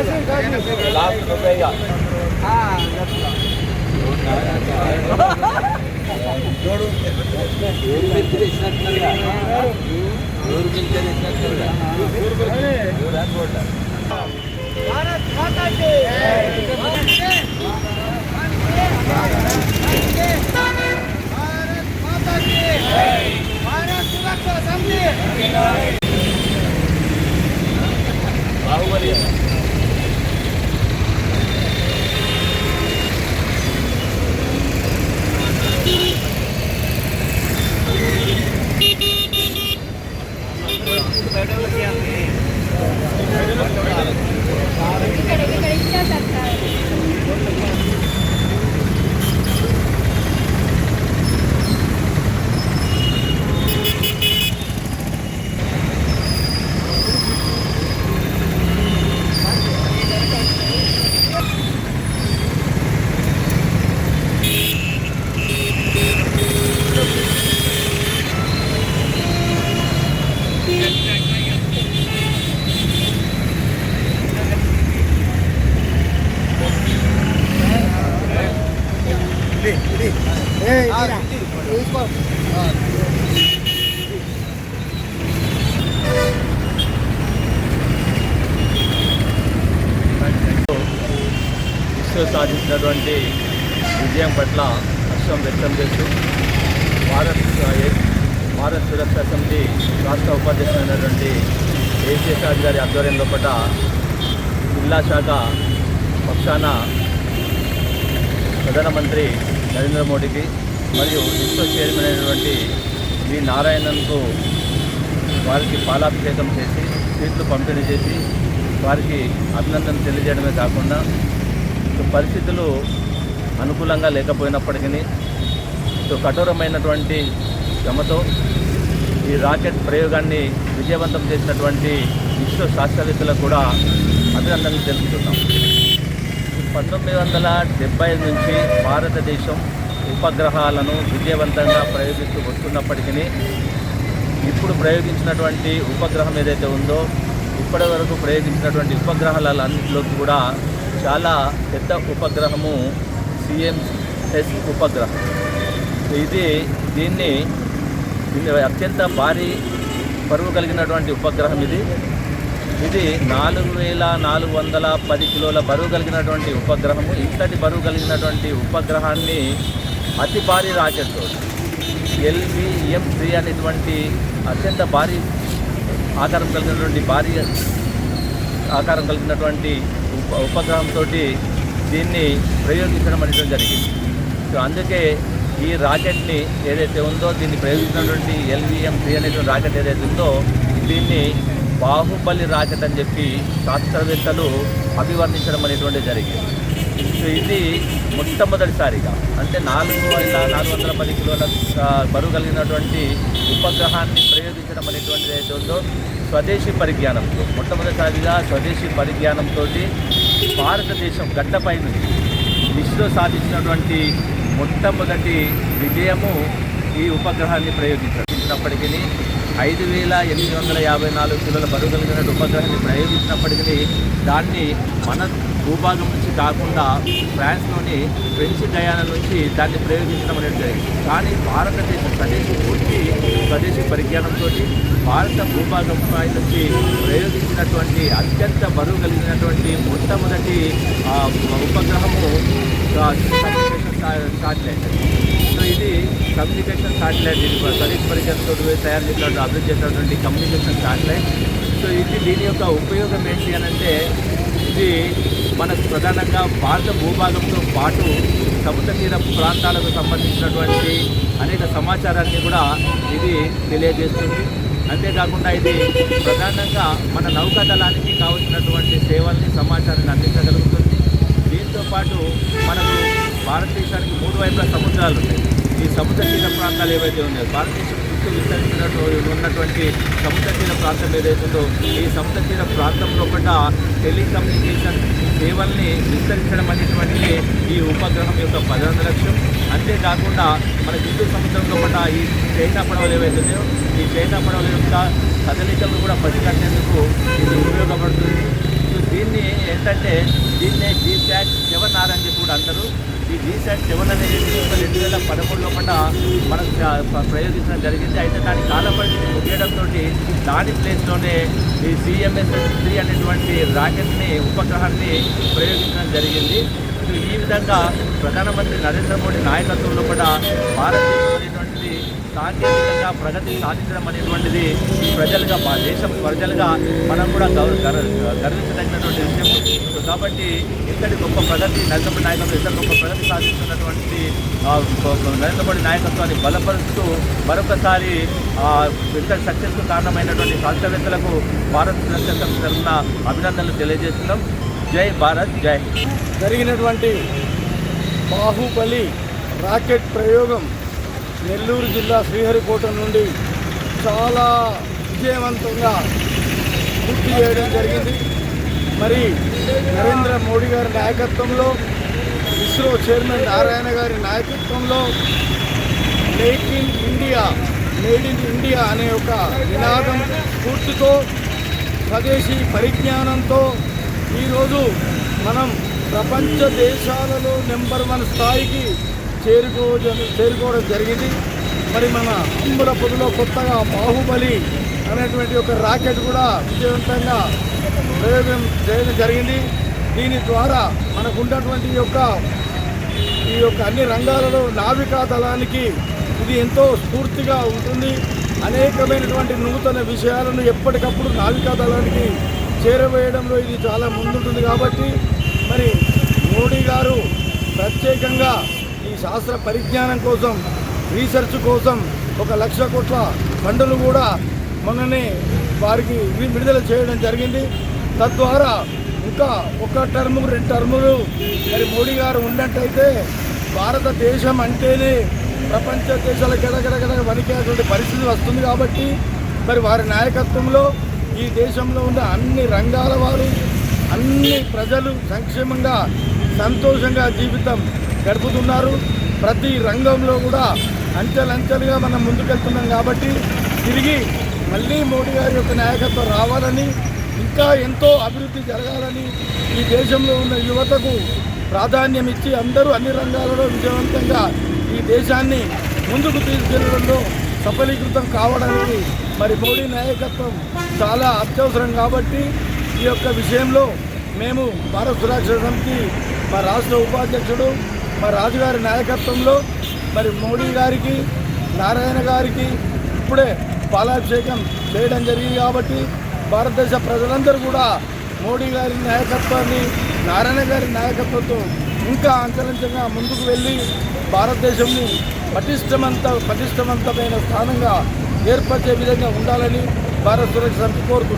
Last रुपया ఊరు మిర్చిలు ఇచ్చినట్టున్నారుగా ఊరు మిర్చిలు ఇచ్చినట్టున్నారుగా ఊరా చూడాలి भारत ఇస్రో సాధించినటువంటి విజయం పట్ల హర్షం వ్యక్తం చేస్తూ భారత్ భారత్ సురక్షా సమితి రాష్ట్ర ఉపాధ్యక్షుడైనటువంటి ఏసీఎస్ఆర్ గారి ఆధ్వర్యంలో పట్ల జిల్లా శాఖ పక్షాన ప్రధానమంత్రి నరేంద్ర మోడీకి మరియు ఇస్రో చైర్మన్ అయినటువంటి వి నారాయణన్కు వారికి పాలాభిషేకం చేసి సీట్లు పంపిణీ చేసి వారికి అభినందన తెలియజేయడమే కాకుండా పరిస్థితులు అనుకూలంగా లేకపోయినప్పటికీ కఠోరమైనటువంటి శ్రమతో ఈ రాకెట్ ప్రయోగాన్ని విజయవంతం చేసినటువంటి ఇస్రో శాస్త్రవేత్తలకు కూడా అభినందనలు తెలుపుతున్నాం. పంతొమ్మిది వందల డెబ్బై నుంచి భారతదేశం ఉపగ్రహాలను విజయవంతంగా ప్రయోగిస్తూ వస్తున్నప్పటికీ ఇప్పుడు ప్రయోగించినటువంటి ఉపగ్రహం ఏదైతే ఉందో ఇప్పటి వరకు ప్రయోగించినటువంటి ఉపగ్రహాలన్నింటిలోకి కూడా చాలా పెద్ద ఉపగ్రహము సిఎంఎస్ ఉపగ్రహం. ఇది దీన్ని అత్యంత భారీ బరువు కలిగినటువంటి ఉపగ్రహం ఇది. ఇది నాలుగు వేల నాలుగు వందల పది కిలోల బరువు కలిగినటువంటి ఉపగ్రహము. ఇంతటి బరువు కలిగినటువంటి ఉపగ్రహాన్ని అతి భారీ రాకెట్ ఎల్విఎం త్రీ అనేటువంటి అత్యంత భారీ ఆకారం కలిగినటువంటి భారీ ఆకారం కలిగినటువంటి ఉప ఉపగ్రహంతో దీన్ని ప్రయోగించడం అనేది జరిగింది. సో అందుకే ఈ రాకెట్ని ఏదైతే ఉందో దీన్ని ప్రయోగించినటువంటి ఎల్విఎం త్రీ అనేటువంటి రాకెట్ ఏదైతే ఉందో దీన్ని బాహుబలి రాకెట్ అని చెప్పి శాస్త్రవేత్తలు అభివర్ణించడం అనేటువంటి జరిగింది. సో ఇది మొట్టమొదటిసారిగా. అంటే నాలుగు వేల నాలుగు వందల పది కిలోల బరువు కలిగినటువంటి ఉపగ్రహాన్ని ప్రయోగించడం అనేటువంటిది ఏదైతే ఉందో స్వదేశీ పరిజ్ఞానంతో మొట్టమొదటిసారిగా స్వదేశీ పరిజ్ఞానంతో భారతదేశం గడ్డపై నుంచి ఇస్రో సాధించినటువంటి మొట్టమొదటి విజయము ఈ ఉపగ్రహాన్ని ప్రయోగించినప్పటికీ ఐదు వేల ఎనిమిది వందల యాభై నాలుగు కిలోల బరువు కలిగిన ఉపగ్రహాన్ని ప్రయోగించినప్పటికీ దాన్ని మన భూభాగం నుంచి కాకుండా ఫ్రాన్స్లోని ఫ్రెంచ్ డయానా నుంచి దాన్ని ప్రయోగించడం అనేది జరిగింది. కానీ భారతదేశ స్వదేశీ పూర్తి స్వదేశీ పరిజ్ఞానంతో భారత భూభాగం నుంచి ప్రయోగించినటువంటి అత్యంత బరువు కలిగినటువంటి మొట్టమొదటి ఉపగ్రహము శాటిలైట్ సో ఇది కమ్యూనికేషన్ శాటిలైట్ ఇది స్వదేశీ పరిజ్ఞానంతో తయారు చేసినటువంటి అభివృద్ధి చేసినటువంటి కమ్యూనికేషన్ శాటిలైట్ సో ఇది దీని యొక్క ఉపయోగం ఏంటి అని అంటే ఇది మనకు ప్రధానంగా భారత భూభాగంతో పాటు సముద్ర తీర ప్రాంతాలకు సంబంధించినటువంటి అనేక సమాచారాన్ని కూడా ఇది తెలియజేస్తుంది. అంతేకాకుండా ఇది ప్రధానంగా మన నౌకాదళానికి కావలసినటువంటి సేవల్ని సమాచారాన్ని అందించగలుగుతుంది. దీంతో పాటు మనకు భారతదేశానికి మూడు వైపుల సముద్రాలు ఉన్నాయి. ఈ సముద్ర తీర ప్రాంతాలు ఏవైతే ఉన్నాయో భారతదేశం చుట్టూ విస్తరించినట్టు ఉన్నటువంటి సముద్ర తీర ప్రాంతం ఏదైతే ఉందో ఈ సముద్ర తీర ప్రాంతంలో కూడా టెలికమ్యూనికేషన్ సేవల్ని విస్తరించడం అనేటువంటిది ఈ ఉపగ్రహం యొక్క ప్రధాన లక్ష్యం. అంతేకాకుండా మన హిందూ సముద్రంలో కూడా ఈ చైనా పడవలు ఏవైతే ఉన్నాయో ఈ చైనా పడవల యొక్క కదలికలు కూడా పసిగట్టేందుకు ఇది ఉపయోగపడుతుంది. దీన్ని ఏంటంటే దీన్నే జీ శాట్ సెవెన్ ఆర్ అని చెప్పి కూడా అంటారు. ఈ జీ సెవెన్ అనేది రెండు వేల పదమూడులో కూడా మనం ప్రయోగించడం జరిగింది. అయితే దాని కాలపరిస్థితి ముగియడంతో దాని ప్లేస్లోనే ఈ సిఎంఎస్ఎస్ త్రీ అనేటువంటి రాకెట్ని ఉపగ్రహాన్ని ప్రయోగించడం జరిగింది. ఈ విధంగా ప్రధానమంత్రి నరేంద్ర మోడీ నాయకత్వంలో కూడా భారతదేశం అనేటువంటిది సాంకేతికంగా ప్రగతి సాధించడం అనేటువంటిది ప్రజలుగా మా దేశం ప్రజలుగా మనం కూడా గౌరవ గర్వ- గర్వించదగినటువంటి విషయం. కాబట్టి ఇంతటి గొప్ప ప్రగతి నరేంద్ర మోడీ నాయకత్వం ఇంత గొప్ప ప్రగతి సాధిస్తున్నటువంటి నరేంద్ర మోడీ నాయకత్వాన్ని బలపరుస్తూ మరొకసారి ఆ, ఇంతటి సక్సెస్కు కారణమైనటువంటి శాస్త్రవేత్తలకు భారత సురక్ష తరఫున అభినందనలు తెలియజేస్తున్నాం. జై భారత్ జై జరిగినటువంటి బాహుబలి రాకెట్ ప్రయోగం నెల్లూరు జిల్లా శ్రీహరికోట నుండి చాలా విజయవంతంగా పూర్తి చేయడం జరిగింది. మరి నరేంద్ర మోడీ గారి నాయకత్వంలో ఇస్రో చైర్మన్ నారాయణ గారి నాయకత్వంలో make in India made in India అనే ఒక నినాదం స్ఫూర్తితో స్వదేశీ పరిజ్ఞానంతో ఈరోజు మనం ప్రపంచ దేశాలలో నెంబర్ వన్ స్థాయికి చేరుకో చేరుకోవడం జరిగింది. మరి మన అమ్ముల పొదిలో కొత్తగా బాహుబలి అనేటువంటి ఒక రాకెట్ కూడా విజయవంతంగా ప్రయోగం చేయడం జరిగింది. దీని ద్వారా మనకు ఉన్నటువంటి యొక్క ఈ యొక్క అన్ని రంగాలలో నావికా దళానికి ఇది ఎంతో స్ఫూర్తిగా ఉంటుంది. అనేకమైనటువంటి నూతన విషయాలను ఎప్పటికప్పుడు నావికా దళానికి చేరవేయడంలో ఇది చాలా ముందుంటుంది కాబట్టి మరి మోడీ గారు ప్రత్యేకంగా శాస్త్ర పరిజ్ఞానం కోసం రీసెర్చ్ కోసం ఒక లక్ష కోట్ల ఫండులు కూడా మొన్ననే వారికి విడుదల చేయడం జరిగింది. తద్వారా ఇంకా ఒక టర్ము రెండు టర్ములు మరి మోడీ గారు ఉన్నట్టయితే భారతదేశం అంటేనే ప్రపంచ దేశాల గడగడగడ వణికేటువంటి పరిస్థితి వస్తుంది కాబట్టి మరి వారి నాయకత్వంలో ఈ దేశంలో ఉన్న అన్ని రంగాల వారు అన్ని ప్రజలు సంక్షేమంగా సంతోషంగా జీవితం గడుపుతున్నారు. ప్రతి రంగంలో కూడా అంచెలంచెలుగా మనం ముందుకెళ్తున్నాం కాబట్టి తిరిగి మళ్ళీ మోడీ గారి యొక్క నాయకత్వం రావాలని ఇంకా ఎంతో అభివృద్ధి జరగాలని ఈ దేశంలో ఉన్న యువతకు ప్రాధాన్యం ఇచ్చి అందరూ అన్ని రంగాలలో విజయవంతంగా ఈ దేశాన్ని ముందుకు తీసుకెళ్ళడంలో సఫలీకృతం కావడానికి మరి మోడీ నాయకత్వం చాలా అత్యవసరం కాబట్టి ఈ యొక్క విషయంలో మేము భారత సురక్ష సమితి మా రాష్ట్ర ఉపాధ్యక్షుడు మా రాజుగారి నాయకత్వంలో మరి మోడీ గారికి నారాయణ గారికి ఇప్పుడే పాలాభిషేకం చేయడం జరిగింది కాబట్టి భారతదేశ ప్రజలందరూ కూడా మోడీ గారి నాయకత్వాన్ని నారాయణ గారి నాయకత్వంతో ఇంకా అంచలంచంగా ముందుకు వెళ్ళి భారతదేశంని పటిష్టమంత పటిష్టవంతమైన స్థానంగా ఏర్పరిచే విధంగా ఉండాలని భారత సురక్ష సమితి కోరుతుంది